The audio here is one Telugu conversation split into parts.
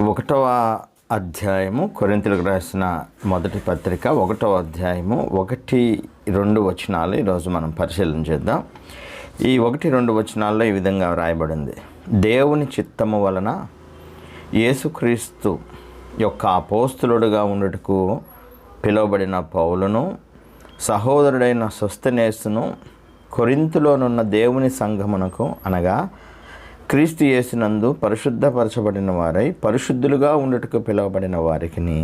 ఒకటవ అధ్యాయము కొరింతలకు రాసిన మొదటి పత్రిక ఒకటవ అధ్యాయము ఒకటి రెండు వచనాలు ఈరోజు మనం పరిశీలన చేద్దాం. ఈ ఒకటి రెండు వచనాల్లో ఈ విధంగా వ్రాయబడింది. దేవుని చిత్తము వలన యేసుక్రీస్తు యొక్క అపోస్తులుడుగా ఉండుటకు పిలువబడిన పౌలను సహోదరుడైన స్వస్థనేసును కొరింతులోనున్న దేవుని సంఘమునకు అనగా క్రీస్తు యేసునందు పరిశుద్ధపరచబడిన వారై పరిశుద్ధులుగా ఉండటకు పిలువబడిన వారికిని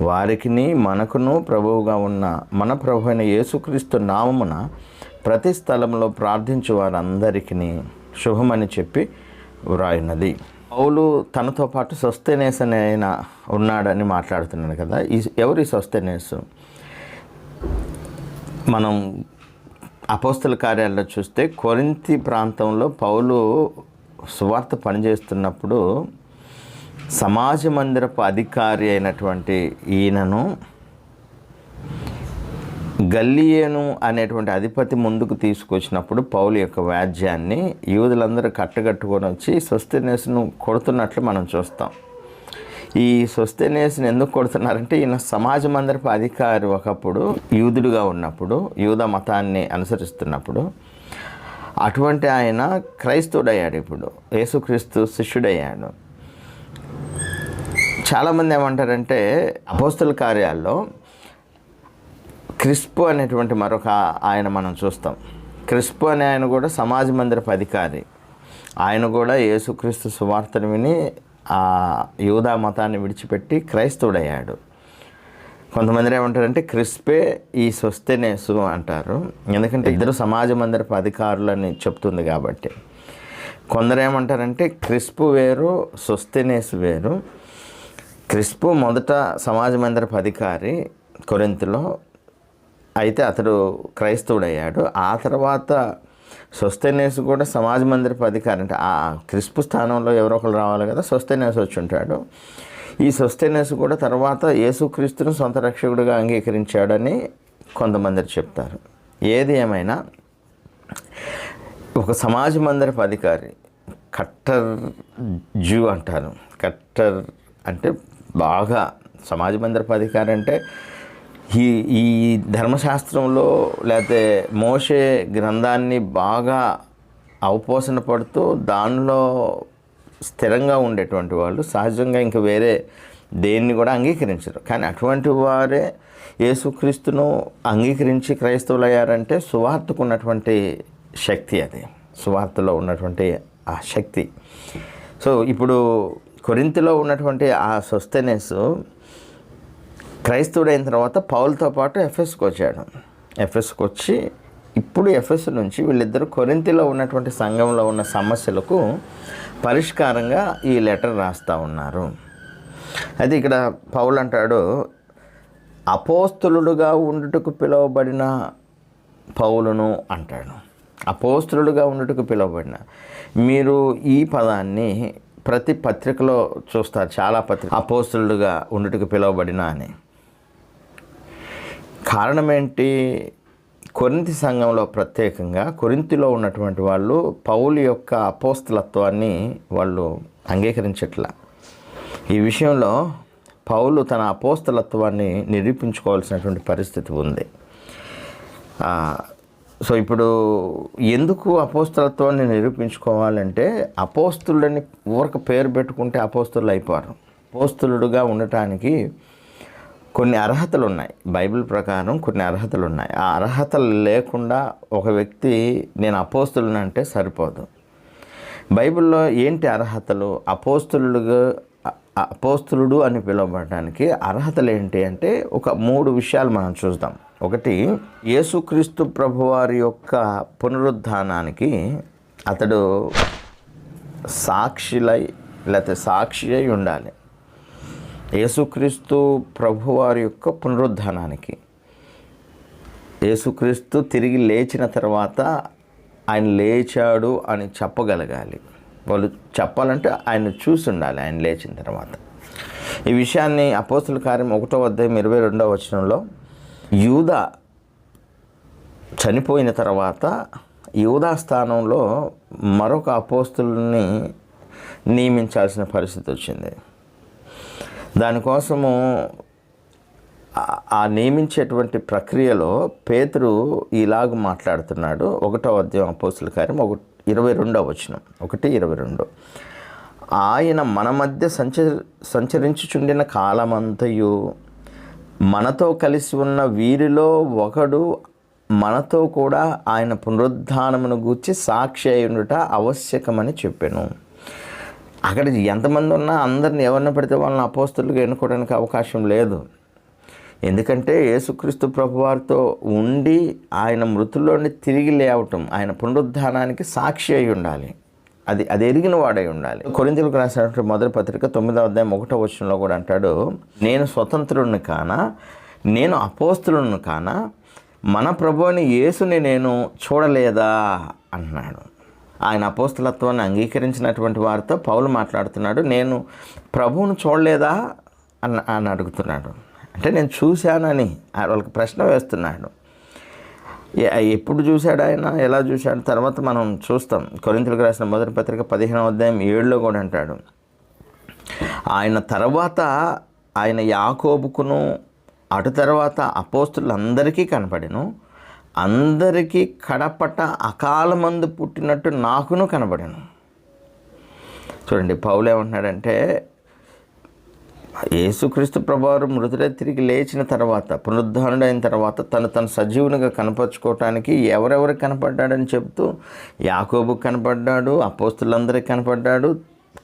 వారికిని మనకును ప్రభువుగా ఉన్న మన ప్రభు అయిన యేసుక్రీస్తు నామమున ప్రతి స్థలంలో ప్రార్థించు వారందరికీ శుభమని చెప్పి వ్రాయినది పౌలు తనతో పాటు స్వస్థనేస్ అని ఆయన ఉన్నాడని మాట్లాడుతున్నాడు కదా. ఈ ఎవరి స్వస్థనేసు మనం అపోస్తల కార్యాల్లో చూస్తే కొరింతి ప్రాంతంలో పౌలు సువార్త పనిచేస్తున్నప్పుడు సమాజ మందిరపు అధికారి అయినటువంటి ఈయనను గల్లియేను అనేటువంటి అధిపతి ముందుకు తీసుకొచ్చినప్పుడు పౌలు యొక్క వ్యాజ్యాన్ని యూదులందరూ కట్టగట్టుకొని వచ్చి స్వస్తినేసును కొడుతున్నట్లు మనం చూస్తాం. ఈ స్వస్తినేసుని ఎందుకు కొడుతున్నారంటే ఈయన సమాజ మందిరపు అధికారి ఒకప్పుడు యూదుడుగా ఉన్నప్పుడు యూద మతాన్ని అనుసరిస్తున్నప్పుడు అటువంటి ఆయన క్రైస్తవుడయ్యాడు ఇప్పుడు. యేసుక్రీస్తు శిష్యుడయ్యాడు. చాలామంది ఏమంటారంటే అపోస్తుల కార్యాల్లో క్రిస్పు అనేటువంటి మరొక ఆయన మనం చూస్తాం. క్రిస్పు అనే ఆయన కూడా సమాజ మందిరపు అధికారి. ఆయన కూడా యేసుక్రీస్తు సువార్తను విని ఆ యూదా మతాన్ని విడిచిపెట్టి క్రైస్తవుడయ్యాడు. కొంతమంది ఏమంటారంటే క్రిస్పే ఈ స్వస్థనేసు అంటారు. ఎందుకంటే ఇద్దరు సమాజ మందిరపు అధికారులని చెప్తుంది కాబట్టి. కొందరు ఏమంటారంటే క్రిస్పు వేరు స్వస్థనేసు వేరు. క్రిస్పు మొదట సమాజ మందిరపు అధికారి కొరింతలో అయితే అతడు క్రైస్తవుడయ్యాడు. ఆ తర్వాత స్వస్థనేసు కూడా సమాజ మందిరపు అధికారి అంటే ఆ క్రిస్పు స్థానంలో ఎవరో ఒకరు రావాలి కదా స్వస్థనేసు వచ్చి ఉంటాడు. ఈ స్వస్థనేసు కూడా తర్వాత యేసుక్రీస్తును సొంత రక్షకుడిగా అంగీకరించాడని కొంతమంది చెప్తారు. ఏది ఏమైనా ఒక సమాజ మందిరపు అధికారి కట్టర్ జూ అంటారు. కట్టర్ అంటే బాగా సమాజ మందిరపు అధికారి అంటే ఈ ఈ ధర్మశాస్త్రంలో లేకపోతే మోషే గ్రంథాన్ని బాగా అవపోసన పడుతూ దానిలో స్థిరంగా ఉండేటువంటి వాళ్ళు సహజంగా ఇంక వేరే దేన్ని కూడా అంగీకరించరు. కానీ అటువంటి వారే యేసుక్రీస్తును అంగీకరించి క్రైస్తవులయ్యారంటే సువార్తకు ఉన్నటువంటి శక్తి అది. సువార్తలో ఉన్నటువంటి ఆ శక్తి. సో ఇప్పుడు కొరింతలో ఉన్నటువంటి ఆ సొస్తెనెస్ క్రైస్తవుడైన తర్వాత పౌల్తో పాటు ఎఫ్ఎస్కి వచ్చాడు. ఎఫ్ఎస్కి వచ్చి ఇప్పుడు ఎఫ్ఎస్ నుంచి వీళ్ళిద్దరు కొరింతిలో ఉన్నటువంటి సంఘంలో ఉన్న సమస్యలకు పరిష్కారంగా ఈ లెటర్ రాస్తూ ఉన్నారు. అయితే ఇక్కడ పౌలు అంటాడు అపోస్తులుడుగా ఉండుటకు పిలువబడిన పౌలును అంటాడు. అపోస్తులుడుగా ఉండుటకు పిలువబడిన మీరు ఈ పదాన్ని ప్రతి పత్రికలో చూస్తారు చాలా పత్రిక అపోస్తులుడుగా ఉండుటకు పిలువబడిన అని. కారణం ఏంటి? కొరింతి సంఘంలో ప్రత్యేకంగా కొరింతిలో ఉన్నటువంటి వాళ్ళు పౌలు యొక్క అపోస్తలత్వాన్ని వాళ్ళు అంగీకరించట్లా. ఈ విషయంలో పౌలు తన అపోస్తలత్వాన్ని నిరూపించుకోవాల్సినటువంటి పరిస్థితి ఉంది. సో ఇప్పుడు ఎందుకు అపోస్తలత్వాన్ని నిరూపించుకోవాలంటే అపోస్తులని ఊరక పేరు పెట్టుకుంటే అపోస్తులు అయిపోరు. అపోస్తులుడుగా ఉండటానికి కొన్ని అర్హతలు ఉన్నాయి బైబిల్ ప్రకారం కొన్ని అర్హతలు ఉన్నాయి ఆ అర్హతలు లేకుండా ఒక వ్యక్తి నేను అపోస్తులనంటే సరిపోదు. బైబిల్లో ఏంటి అర్హతలు? అపోస్తులుగా అపోస్తులుడు అని పిలువబడటానికి అర్హతలు ఏంటి అంటే ఒక మూడు విషయాలు మనం చూద్దాం. ఒకటి యేసుక్రీస్తు ప్రభువారి యొక్క పునరుద్ధానానికి అతడు సాక్షిలై లేకపోతే సాక్షి అయి ఉండాలి. యేసుక్రీస్తు ప్రభువారి యొక్క పునరుద్ధానానికి. యేసుక్రీస్తు తిరిగి లేచిన తర్వాత ఆయన లేచాడు అని చెప్పగలగాలి. వాళ్ళు చెప్పాలంటే ఆయన చూసి ఉండాలి ఆయన లేచిన తర్వాత. ఈ విషయాన్ని అపోస్తుల కార్యం ఒకటో అధ్యాయం ఇరవై రెండవ వచనంలో యూద చనిపోయిన తర్వాత యూదా స్థానంలో మరొక అపోస్తుల్ని నియమించాల్సిన పరిస్థితి వచ్చింది. దానికోసము ఆ- ఆ నియమించేటువంటి ప్రక్రియలో పేతురు ఇలాగ మాట్లాడుతున్నాడు. ఒకటో అధ్యాయం అపోస్తుల కార్యం ఒక ఇరవై రెండో వచనం. ఒకటి ఇరవై రెండు. ఆయన మన మధ్య సంచ సంచరించుచుండిన కాలమంతయు మనతో కలిసి ఉన్న వీరిలో ఒకడు మనతో కూడా ఆయన పునరుద్ధానమును గూర్చి సాక్షి అయి ఉండుట ఆవశ్యకమని చెప్పాను. అక్కడ ఎంతమంది ఉన్నా అందరిని ఎవరిని పడితే వాళ్ళని అపోస్తులుగా ఎన్నుకోవడానికి అవకాశం లేదు. ఎందుకంటే యేసుక్రీస్తు ప్రభువారితో ఉండి ఆయన మృతుల్లోని తిరిగి లేవటం ఆయన పునరుద్ధానానికి సాక్షి అయి ఉండాలి. అది అది ఎరిగిన వాడై ఉండాలి. కొరింతలకు రాసినటువంటి మొదటి పత్రిక తొమ్మిదవ అధ్యాయం ఒకటో వచనంలో కూడా అంటాడు నేను స్వతంత్రుడిని కానా? నేను అపోస్తులను కానా? మన ప్రభువుని యేసుని నేను చూడలేదా? అన్నాడు ఆయన అపోస్తులత్వాన్ని అంగీకరించినటువంటి వారితో పౌలు మాట్లాడుతున్నాడు నేను ప్రభువును చూడలేదా? అని అని అడుగుతున్నాడు. అంటే నేను చూశానని వాళ్ళకి ప్రశ్న వేస్తున్నాడు. ఎప్పుడు చూశాడు ఆయన? ఎలా చూశాడు? తర్వాత మనం చూస్తాం. కొరింతలకు రాసిన మొదటి పత్రిక పదిహేనవ అధ్యాయం ఏడులో కూడా అంటాడు. ఆయన తర్వాత ఆయన యాకోబుకును అటు తర్వాత అపోస్తులందరికీ కనపడిను. అందరికీ కడపట అకాలమందు పుట్టినట్టు నాకును కనబడను. చూడండి పౌలు ఏమంటున్నాడంటే యేసుక్రీస్తు ప్రభువారు మృతుడే తిరిగి లేచిన తర్వాత పునరుద్ధానుడైన తర్వాత తను తను సజీవునిగా కనపరుచుకోవటానికి ఎవరెవరు కనపడ్డాడని చెప్తూ యాకోబు కనపడ్డాడు అపోస్తులందరికీ కనపడ్డాడు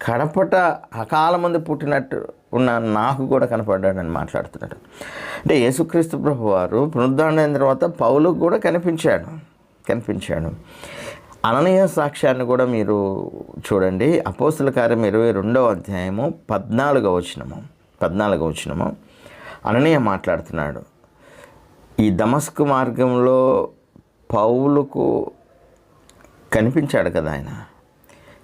కడపట అకాల మంది పుట్టినట్టు ఉన్న నాకు కూడా కనపడ్డాడని మాట్లాడుతున్నాడు. అంటే యేసుక్రీస్తు ప్రభువారు పునరుద్ధరణ తర్వాత పౌలుకు కూడా కనిపించాడు. కనిపించాడు. అననీయ సాక్ష్యాన్ని కూడా మీరు చూడండి. అపోస్తుల కార్యం ఇరవై రెండవ అధ్యాయము పద్నాలుగవ వచనము. పద్నాలుగవ వచనము. అననీయ మాట్లాడుతున్నాడు. ఈ దమస్కు మార్గంలో పౌలుకు కనిపించాడు కదా ఆయన.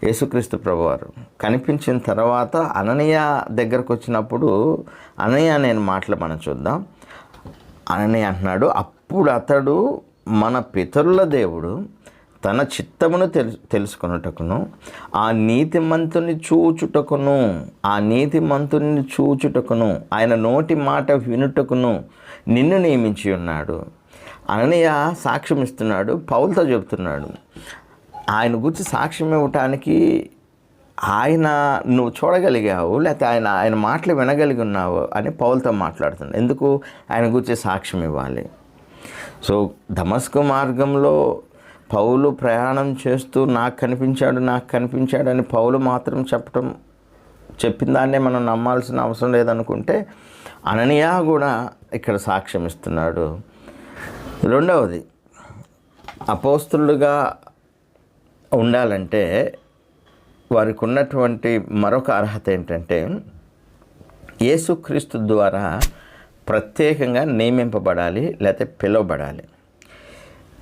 యేసుక్రీస్తు ప్రభువారు. కనిపించిన తర్వాత అననీయ దగ్గరకు వచ్చినప్పుడు అననీయ నేను మాటలు మనం చూద్దాం. అననీయ అంటున్నాడు అప్పుడు అతడు మన పితరుల దేవుడు తన చిత్తమును తెలు తెలుసుకొనుటకును ఆ నీతిమంతుని చూచుటకును ఆ నీతిమంతుని చూచుటకును ఆయన నోటి మాట వినుటకును నిన్ను నియమించి ఉన్నాడు. అననీయ సాక్ష్యం ఇస్తున్నాడు పౌలతో చెబుతున్నాడు ఆయన గురించి సాక్ష్యం ఇవ్వటానికి ఆయన నువ్వు చూడగలిగావు లేకపోతే ఆయన ఆయన మాటలు వినగలిగి ఉన్నావు అని పౌలతో మాట్లాడుతుంది. ఎందుకు ఆయన గురించి సాక్ష్యం ఇవ్వాలి? సో ధమస్కు మార్గంలో పౌలు ప్రయాణం చేస్తూ నాకు కనిపించాడు నాకు కనిపించాడు అని పౌలు మాత్రం చెప్పటం చెప్పిన దాన్నే మనం నమ్మాల్సిన అవసరం లేదనుకుంటే అననియా కూడా ఇక్కడ సాక్ష్యం ఇస్తున్నాడు. రెండవది అపోస్తులుగా ఉండాలంటే వారికి ఉన్నటువంటి మరొక అర్హత ఏంటంటే యేసుక్రీస్తు ద్వారా ప్రత్యేకంగా నియమింపబడాలి లేకపోతే పిలువబడాలి.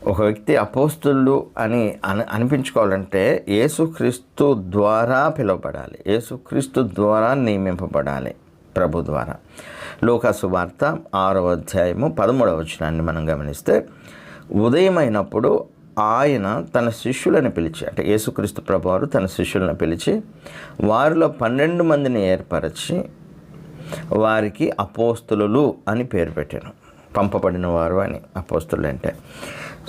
ఒక వ్యక్తి అపోస్తులు అని అని అనిపించుకోవాలంటే యేసుక్రీస్తు ద్వారా పిలువబడాలి యేసుక్రీస్తు ద్వారా నియమింపబడాలి ప్రభు ద్వారా. లోకాసు వార్త ఆరవ అధ్యాయము పదమూడవ వచనాన్ని మనం గమనిస్తే ఉదయమైనప్పుడు ఆయన తన శిష్యులను పిలిచి అంటే యేసుక్రీస్తు ప్రభువారు తన శిష్యులను పిలిచి వారిలో పన్నెండు మందిని ఏర్పరచి వారికి అపోస్తులు అని పేరు పెట్టాను. పంపబడిన వారు అని అపోస్తులు అంటే.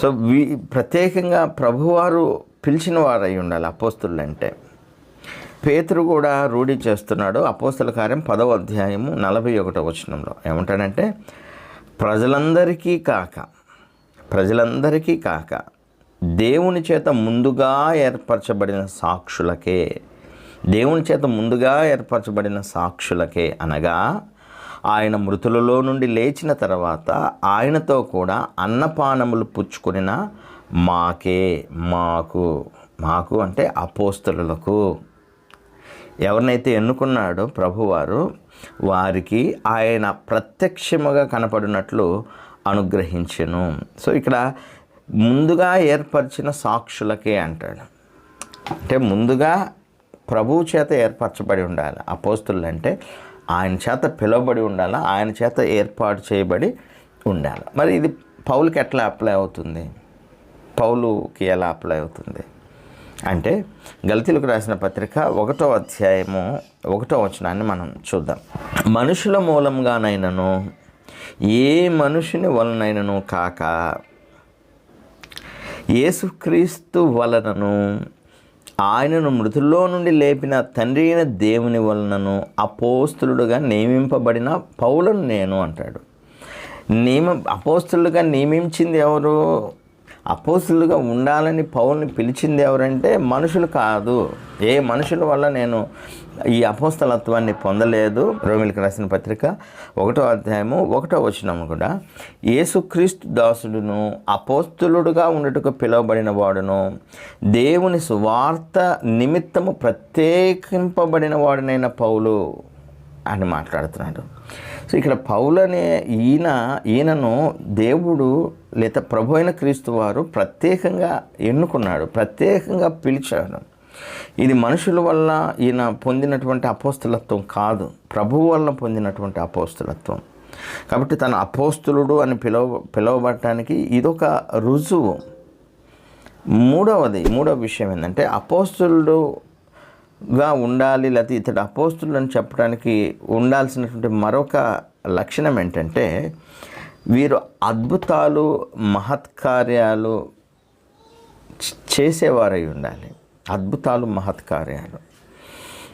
సో వీ ప్రత్యేకంగా ప్రభువారు పిలిచిన వారై ఉండాలి అపోస్తులు అంటే. పేతురు కూడా రూఢి చేస్తున్నాడు. అపోస్తుల కార్యం పదవ అధ్యాయము నలభై ఒకటో వచనంలో. ఏమంటాడంటే ప్రజలందరికీ కాక ప్రజలందరికీ కాక దేవుని చేత ముందుగా ఏర్పరచబడిన సాక్షులకే దేవుని చేత ముందుగా ఏర్పరచబడిన సాక్షులకే అనగా ఆయన మృతులలో నుండి లేచిన తర్వాత ఆయనతో కూడా అన్నపానములు పుచ్చుకొనిన మాకే మాకు మాకు అంటే అపోస్తులకు ఎవరినైతే ఎన్నుకున్నాడో ప్రభువారు వారికి ఆయన ప్రత్యక్షముగా కనపడినట్లు అనుగ్రహించెను. సో ఇక్కడ ముందుగా ఏర్పరిచిన సాక్షులకే అంటాడు. అంటే ముందుగా ప్రభువు చేత ఏర్పరచబడి ఉండాలి అపోస్తులు అంటే ఆయన చేత పిలువబడి ఉండాలి ఆయన చేత ఏర్పాటు చేయబడి ఉండాలి. మరి ఇది పౌలుకి ఎట్లా అప్లై అవుతుంది? పౌలుకి ఎలా అప్లై అవుతుంది? అంటే గలతీలకు రాసిన పత్రిక ఒకటో అధ్యాయము ఒకటో వచనాన్ని మనం చూద్దాం. మనుషుల మూలంగానైనను ఏ మనుషుని వలనైనను కాక యేసుక్రీస్తు వలనను ఆయనను మృతుల్లో నుండి లేపిన తండ్రి అయిన దేవుని వలనను అపోస్తులుడుగా నియమింపబడిన పౌలను నేను అంటాడు. నియమ అపోస్తులుగా నియమించింది ఎవరు? అపోస్తులుగా ఉండాలని పౌల్ని పిలిచింది ఎవరంటే మనుషులు కాదు. ఏ మనుషుల వల్ల నేను ఈ అపోస్తలత్వాన్ని పొందలేదు? రోమిలకు రాసిన పత్రిక ఒకటో అధ్యాయము ఒకటో వచనము కూడా. యేసుక్రీస్తు దాసుడును అపోస్తులుడుగా ఉండటకు పిలువబడిన వాడును. దేవుని సువార్త నిమిత్తము ప్రత్యేకింపబడిన వాడునైన పౌలు అని మాట్లాడుతున్నాడు. సో ఇక్కడ పౌలనే ఈయన ఈయనను దేవుడు లేదా ప్రభు అయిన క్రీస్తు వారు ప్రత్యేకంగా ఎన్నుకున్నాడు ప్రత్యేకంగా పిలిచాడు. ఇది మనుషుల వల్ల ఈయన పొందినటువంటి అపోస్తులత్వం కాదు ప్రభువు వల్ల పొందినటువంటి అపోస్తులత్వం. కాబట్టి తన అపోస్తులుడు అని పిలవ పిలవబడటానికి ఇదొక రుజువు. మూడవది మూడవ విషయం ఏంటంటే అపోస్తులుడు గా ఉండాలి లేకపోతే ఇతడు అపోస్తులని చెప్పడానికి ఉండాల్సినటువంటి మరొక లక్షణం ఏంటంటే వీరు అద్భుతాలు మహత్కార్యాలు చేసేవారై ఉండాలి. అద్భుతాలు మహత్కార్యాలు.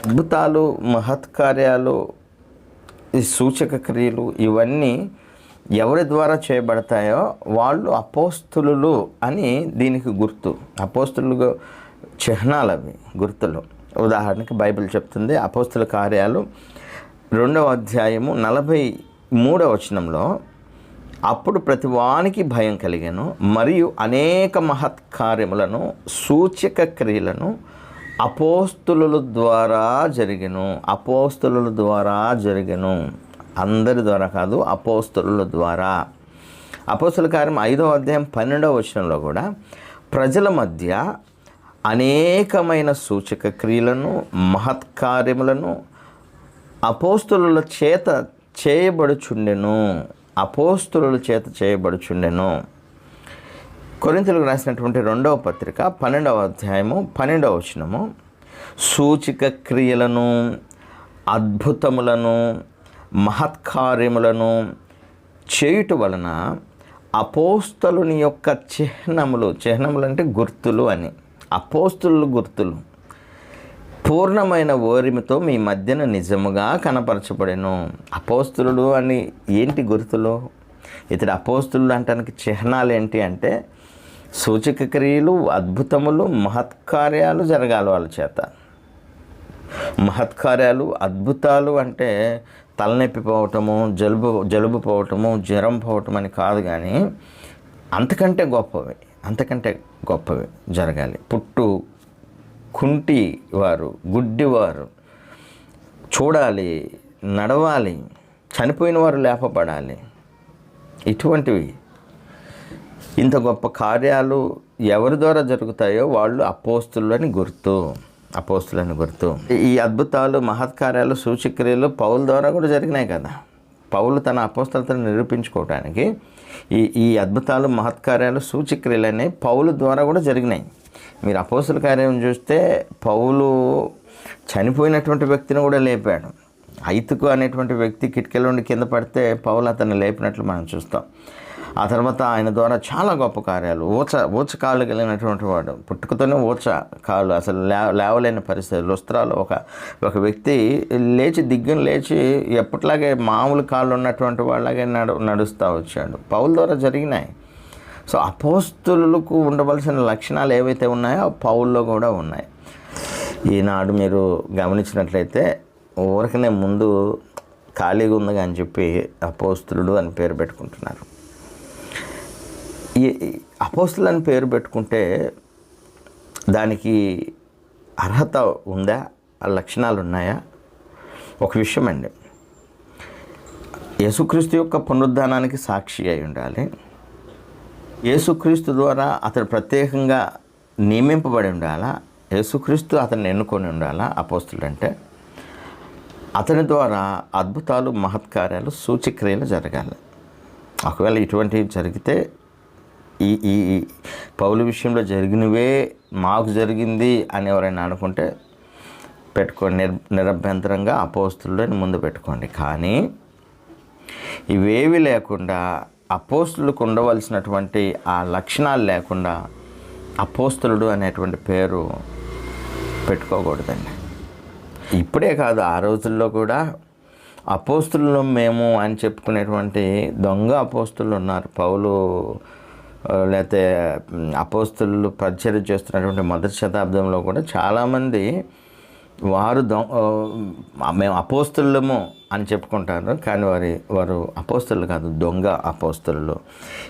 అద్భుతాలు మహత్కార్యాలు ఈ సూచక క్రియలు ఇవన్నీ ఎవరి ద్వారా చేయబడతాయో వాళ్ళు అపోస్తులు అని దీనికి గుర్తు. అపోస్తులు చిహ్నాలు అవి గుర్తులు. ఉదాహరణకి బైబిల్ చెప్తుంది అపోస్తుల కార్యాలు రెండవ అధ్యాయము నలభై మూడవ వచనంలో అప్పుడు ప్రతి వానికి భయం కలిగాను మరియు అనేక మహత్ కార్యములను సూచక క్రియలను అపోస్తుల ద్వారా జరిగను అపోస్తుల ద్వారా జరిగను. అందరి ద్వారా కాదు అపోస్తుల ద్వారా. అపోస్తుల కార్యం ఐదవ అధ్యాయం పన్నెండవ వచనంలో కూడా ప్రజల మధ్య అనేకమైన సూచక క్రియలను మహత్కార్యములను అపోస్తుల చేత చేయబడుచుండెను. అపోస్తుల చేత చేయబడుచుండెను. కొరింతలకు రాసినటువంటి రెండవ పత్రిక పన్నెండవ అధ్యాయము పన్నెండవ వచనము. సూచిక క్రియలను అద్భుతములను మహత్కార్యములను చేయుట వలన అపోస్తలుని యొక్క చిహ్నములు చిహ్నములు అంటే గుర్తులు అని. అపోస్తులు గుర్తులు. పూర్ణమైన ఓరిమితో మీ మధ్యన నిజముగా కనపరచబడెను. అపోస్తులుడు అని ఏంటి గుర్తులు? ఇతడు అపోస్తులు అంటానికి చిహ్నాలు ఏంటి అంటే సూచక క్రియలు అద్భుతములు మహత్కార్యాలు జరగాలి వాళ్ళ చేత. మహత్కార్యాలు అద్భుతాలు అంటే తలనొప్పి పోవటము జలుబు జలుబు పోవటము జ్వరం పోవటం అని కాదు కానీ అంతకంటే గొప్పవి. అంతకంటే గొప్పవి జరగాలి. పుట్టు కుంటి వారు గుడ్డివారు చూడాలి నడవాలి చనిపోయిన వారు లేపబడాలి. ఇటువంటివి ఇంత గొప్ప కార్యాలు ఎవరి ద్వారా జరుగుతాయో వాళ్ళు అపోస్తులని గుర్తు అపోస్తులని గుర్తు. ఈ అద్భుతాలు మహత్కార్యాలు సూచక్రియలు పౌల ద్వారా కూడా జరిగినాయి కదా. పౌలు తన అపోస్తలతను నిరూపించుకోవడానికి ఈ ఈ అద్భుతాలు మహత్కార్యాలు సూచక్రియలు అనేవి పౌలు ద్వారా కూడా జరిగినాయి. మీరు అపోసుల కార్యం చూస్తే పౌలు చనిపోయినటువంటి వ్యక్తిని కూడా లేపాడు. ఐతుకు అనేటువంటి వ్యక్తి కిటికీల నుండి కింద పడితే పౌలు అతన్ని లేపినట్లు మనం చూస్తాం. ఆ తర్వాత ఆయన ద్వారా చాలా గొప్ప కార్యాలు. ఊచ ఊచ కాళ్ళు కలిగినటువంటి వాడు. పుట్టుకతోనే ఊచ కాళ్ళు. అసలు లేవలేని పరిస్థితి లుస్త్రాలు ఒక ఒక వ్యక్తి లేచి దిగ్గును లేచి ఎప్పట్లాగే మామూలు కాళ్ళు ఉన్నటువంటి వాళ్ళగే నడు నడుస్తూ వచ్చాడు. పౌల ద్వారా జరిగినాయి. సో అపోస్తులకు ఉండవలసిన లక్షణాలు ఏవైతే ఉన్నాయో పౌల్లో కూడా ఉన్నాయి. ఈనాడు మీరు గమనించినట్లయితే ఊరికనే ముందు ఖాళీగా ఉంది అని చెప్పి అపోస్తులుడు అని పేరు పెట్టుకుంటున్నారు. ఈ అపోస్తులని అపోస్తులు అని పేరు పెట్టుకుంటే దానికి అర్హత ఉందా? ఆ లక్షణాలు ఉన్నాయా? ఒక విషయం అండి. యేసుక్రీస్తు యొక్క పునరుద్ధానానికి సాక్షి అయి ఉండాలి. యేసుక్రీస్తు ద్వారా అతడు ప్రత్యేకంగా నియమింపబడి ఉండాలా? యేసుక్రీస్తు అతన్ని ఎన్నుకొని ఉండాలా? అపోస్తులు అంటే అతని ద్వారా అద్భుతాలు మహత్కార్యాలు సూచక్రియలు జరగాలి. ఒకవేళ ఇటువంటివి జరిగితే ఈ ఈ పౌలు విషయంలో జరిగినవే మాకు జరిగింది అని ఎవరైనా అనుకుంటే పెట్టుకోండి. నిర్ నిరభ్యంతరంగా అపోస్తులని ముందు పెట్టుకోండి. కానీ ఇవేవి లేకుండా అపోస్తులకు ఉండవలసినటువంటి ఆ లక్షణాలు లేకుండా అపోస్తులుడు అనేటువంటి పేరు పెట్టుకోకూడదండి. ఇప్పుడే కాదు ఆ రోజుల్లో కూడా అపోస్తులు మేము అని చెప్పుకునేటువంటి దొంగ అపోస్తులు ఉన్నారు. పౌలు లేకపోతే అపోస్తులు పరిచయం చేస్తున్నటువంటి మొదటి శతాబ్దంలో కూడా చాలామంది వారు దొ మేము అపోస్తులము అని చెప్పుకుంటారు. కానీ వారి వారు అపోస్తులు కాదు దొంగ అపోస్తులు.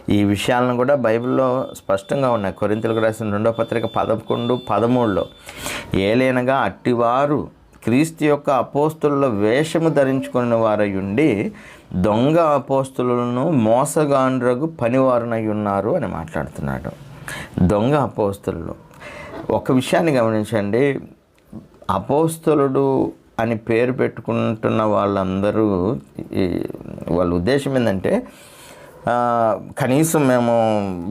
ఈ విషయాలను కూడా బైబిల్లో స్పష్టంగా ఉన్నాయి. కొరింతలకు రాసిన రెండో పత్రిక పదకొండు పదమూడులో ఏలైనగా అట్టివారు క్రీస్తు యొక్క అపోస్తుల్లో వేషము ధరించుకున్న వారై ఉండి దొంగ అపోస్తులను మోసగాండ్రకు పనివారునై ఉన్నారు అని మాట్లాడుతున్నాడు. దొంగ అపోస్తులు. ఒక విషయాన్ని గమనించండి. అపోస్తులుడు అని పేరు పెట్టుకుంటున్న వాళ్ళందరూ వాళ్ళ ఉద్దేశం ఏంటంటే కనీసం మేము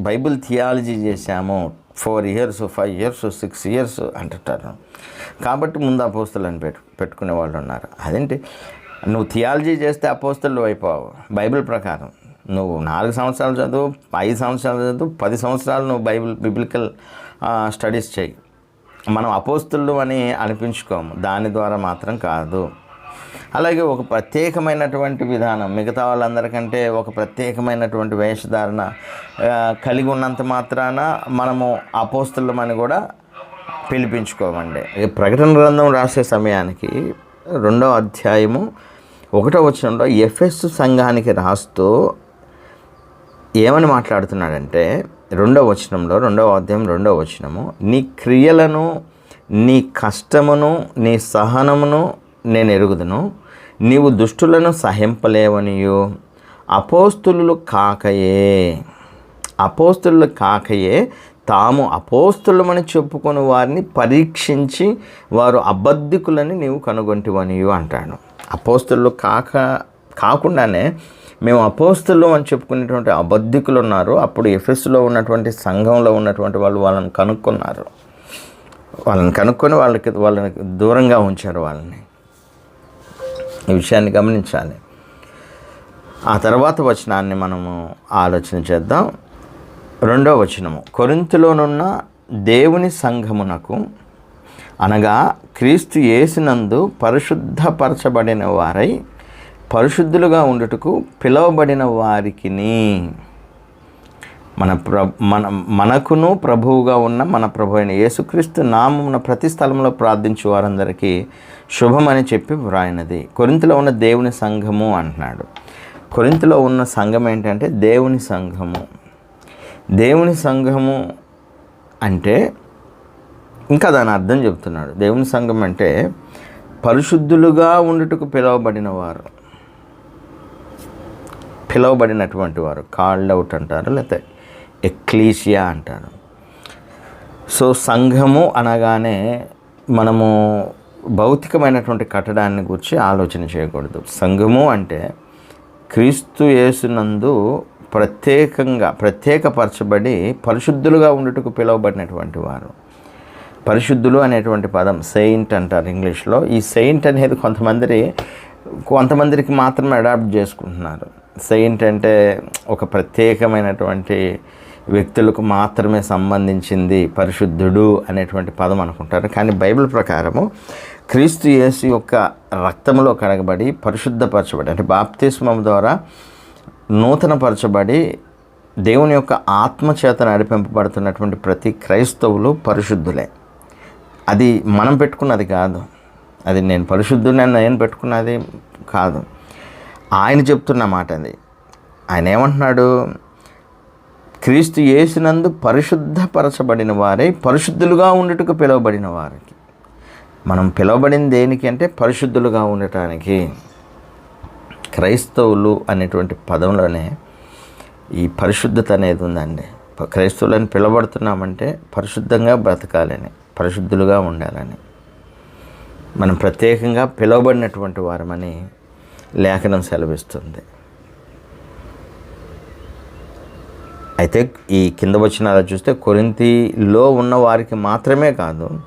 బైబిల్ థియాలజీ చేశాము. Four years five years six years అంటుంటారు. కాబట్టి ముందు అపోస్తులు అని పెట్టు పెట్టుకునే వాళ్ళు ఉన్నారు అదేంటి? నువ్వు థియాలజీ చేస్తే అపోస్తులు అయిపోవు. బైబిల్ ప్రకారం. నువ్వు నాలుగు సంవత్సరాలు చదువు ఐదు సంవత్సరాలు చదువు పది సంవత్సరాలు నువ్వు బైబిల్ బిబ్లికల్ స్టడీస్ చేయి. మనం అపోస్తులు అని అనిపించుకోము. దాని ద్వారా మాత్రం కాదు. అలాగే ఒక ప్రత్యేకమైనటువంటి విధానం మిగతా వాళ్ళందరికంటే ఒక ప్రత్యేకమైనటువంటి వేషధారణ కలిగి ఉన్నంత మాత్రాన మనము అపోస్తులమని కూడా పిలిపించుకోమండి. ప్రకటన గ్రంథం రాసే సమయానికి రెండో అధ్యాయము ఒకటో వచనంలో ఎఫ్ఎస్ సంఘానికి రాస్తూ ఏమని మాట్లాడుతున్నాడంటే రెండవ వచనంలో రెండవ అధ్యాయం రెండవ వచనము నీ క్రియలను నీ కష్టమును నీ సహనమును నేను ఎరుగుదును నీవు దుష్టులను సహింపలేవనియు అపోస్తులు కాకయే అపోస్తులు కాకయే తాము అపోస్తులమని చెప్పుకొని వారిని పరీక్షించి వారు అబద్ధికులని నీవు కనుగొంటివనియు అంటాడు. అపోస్తులు కాక కాకుండానే మేము అపోస్తులు అని చెప్పుకునేటువంటి అబద్ధికులు ఉన్నారు. అప్పుడు ఎఫ్ఎస్లో ఉన్నటువంటి సంఘంలో ఉన్నటువంటి వాళ్ళు వాళ్ళని కనుక్కున్నారు. వాళ్ళని కనుక్కొని వాళ్ళకి వాళ్ళని దూరంగా ఉంచారు వాళ్ళని. ఈ విషయాన్ని గమనించాలి. ఆ తర్వాత వచనాన్ని మనము ఆలోచన చేద్దాం. రెండో వచనము. కొరింతలోనున్న దేవుని సంఘమునకు అనగా క్రీస్తు యేసునందు పరిశుద్ధపరచబడిన వారై పరిశుద్ధులుగా ఉండుటకు పిలువబడిన వారికిని. మన ప్ర మన మనకును ప్రభువుగా ఉన్న మన ప్రభు అయిన యేసుక్రీస్తు నామమున ప్రతి స్థలంలో ప్రార్థించు వారందరికీ శుభమని చెప్పి వ్రాయినది. కొరింతలో ఉన్న దేవుని సంఘము అంటున్నాడు. కొరింతలో ఉన్న సంఘం ఏంటంటే దేవుని సంఘము. దేవుని సంఘము అంటే ఇంకా దాని అర్థం చెప్తున్నాడు. దేవుని సంఘం అంటే పరిశుద్ధులుగా ఉండుటకు పిలువబడిన వారు. పిలువబడినటువంటి వారు. కాల్డ్ అవుట్ అంటారు లేకపోతే ఎక్లీషియా అంటారు. సో సంఘము అనగానే మనము భౌతికమైనటువంటి కట్టడాన్ని గురించి ఆలోచన చేయకూడదు. సంఘము అంటే క్రీస్తు యేసునందు ప్రత్యేకంగా ప్రత్యేకపరచబడి పరిశుద్ధులుగా ఉండుటకు పిలువబడినటువంటి వారు. పరిశుద్ధులు అనేటువంటి పదం సెయింట్ అంటారు ఇంగ్లీష్లో. ఈ సెయింట్ అనేది కొంతమంది కొంతమందికి మాత్రమే అడాప్ట్ చేసుకుంటున్నారు. సెయింట్ అంటే ఒక ప్రత్యేకమైనటువంటి వ్యక్తులకు మాత్రమే సంబంధించింది పరిశుద్ధుడు అనేటువంటి పదం అనుకుంటారు. కానీ బైబిల్ ప్రకారము క్రీస్తు యేసు యొక్క రక్తంలో కడగబడి పరిశుద్ధపరచబడి అంటే బాప్తిస్మం ద్వారా నూతనపరచబడి దేవుని యొక్క ఆత్మచేత నడిపింపబడుతున్నటువంటి ప్రతి క్రైస్తవులు పరిశుద్ధులే. అది మనం పెట్టుకున్నది కాదు. అది నేను పరిశుద్ధుని నేను పెట్టుకున్నది కాదు. ఆయన చెప్తున్న మాట అది. ఆయన ఏమంటున్నాడు? క్రీస్తు యేసునందు పరిశుద్ధపరచబడిన వారే పరిశుద్ధులుగా ఉండేటకు పిలువబడిన వారికి. మనం పిలువబడిన దేనికి అంటే పరిశుద్ధులుగా ఉండటానికి. క్రైస్తవులు అనేటువంటి పదంలోనే ఈ పరిశుద్ధత అనేది ఉందండి. క్రైస్తవులను పిలబడుతున్నామంటే పరిశుద్ధంగా బ్రతకాలని. పరిశుద్ధులుగా ఉండాలని. మనం ప్రత్యేకంగా పిలువబడినటువంటి వారమని లేఖనం సెలవిస్తుంది. అయితే ఈ కింద వచ్చిన చూస్తే కొరింతిలో ఉన్న వారికి మాత్రమే కాదు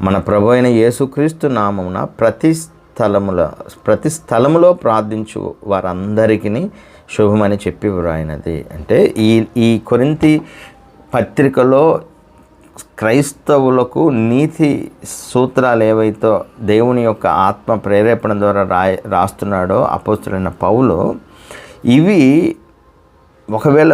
మన ప్రభు అయిన యేసుక్రీస్తు నామమున ప్రతి స్థలములో ప్రతి స్థలములో ప్రార్థించు వారందరికీ శుభమని చెప్పి వ్రాయినది. అంటే ఈ ఈ కొరింతి పత్రికలో క్రైస్తవులకు నీతి సూత్రాలు ఏవైతే దేవుని యొక్క ఆత్మ ప్రేరేపణ ద్వారా రాయ రాస్తున్నాడో అపోస్తులైన పౌలు ఇవి ఒకవేళ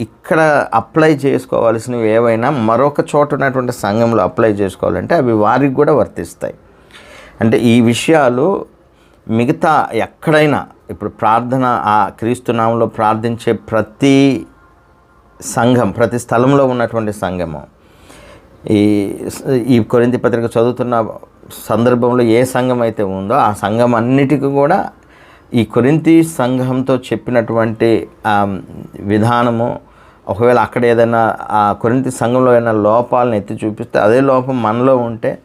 ఇక్కడ అప్లై చేసుకోవాల్సినవి ఏవైనా మరొక చోట ఉన్నటువంటి సంఘంలో అప్లై చేసుకోవాలంటే అవి వారికి కూడా వర్తిస్తాయి. అంటే ఈ విషయాలు మిగతా ఎక్కడైనా ఇప్పుడు ప్రార్థన ఆ క్రీస్తునామంలో ప్రార్థించే ప్రతి సంఘం ప్రతి స్థలంలో ఉన్నటువంటి సంఘము ఈ ఈ కొరింతి పత్రిక చదువుతున్న సందర్భంలో ఏ సంఘం అయితే ఉందో ఆ సంఘం అన్నిటికీ కూడా ఈ కొరింతి సంఘంతో చెప్పినటువంటి విధానము ఒకవేళ అక్కడ ఏదైనా ఆ కొరింతి సంఘంలో ఏదైనా లోపాలను ఎత్తి చూపిస్తే అదే లోపం మనలో ఉంటే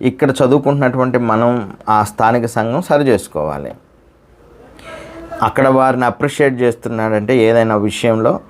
ఇక్కడ చదువుకుంటున్నటువంటి మనం ఆ స్థానిక సంఘం సరి చేసుకోవాలి. అక్కడ వారిని అప్రిషియేట్ చేస్తున్నాడంటే ఏదైనా విషయంలో